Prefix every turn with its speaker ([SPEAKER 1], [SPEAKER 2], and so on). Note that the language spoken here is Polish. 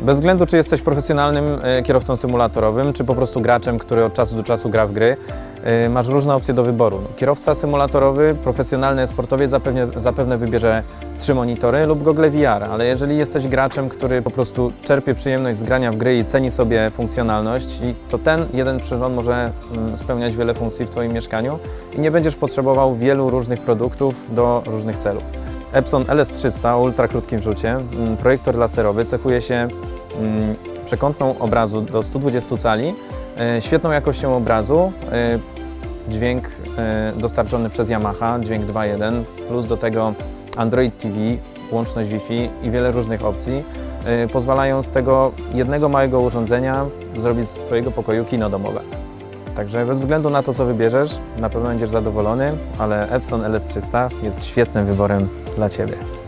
[SPEAKER 1] Bez względu, czy jesteś profesjonalnym e, kierowcą symulatorowym, czy po prostu graczem, który od czasu do czasu gra w gry, e, masz różne opcje do wyboru. Kierowca symulatorowy, profesjonalny sportowiec zapewne, zapewne wybierze trzy monitory lub gogle VR, ale jeżeli jesteś graczem, który po prostu czerpie przyjemność z grania w gry i ceni sobie funkcjonalność, to ten jeden przyrząd może mm, spełniać wiele funkcji w Twoim mieszkaniu i nie będziesz potrzebował wielu różnych produktów do różnych celów. Epson LS300 o ultra krótkim rzucie, mm, projektor laserowy, cechuje się przekątną obrazu do 120 cali, e, świetną jakością obrazu, e, dźwięk e, dostarczony przez Yamaha, dźwięk 2.1, plus do tego Android TV, łączność Wi-Fi i wiele różnych opcji pozwalają z tego jednego małego urządzenia zrobić z Twojego pokoju kino domowe. Także bez względu na to, co wybierzesz, na pewno będziesz zadowolony, ale Epson LS300 jest świetnym wyborem dla Ciebie.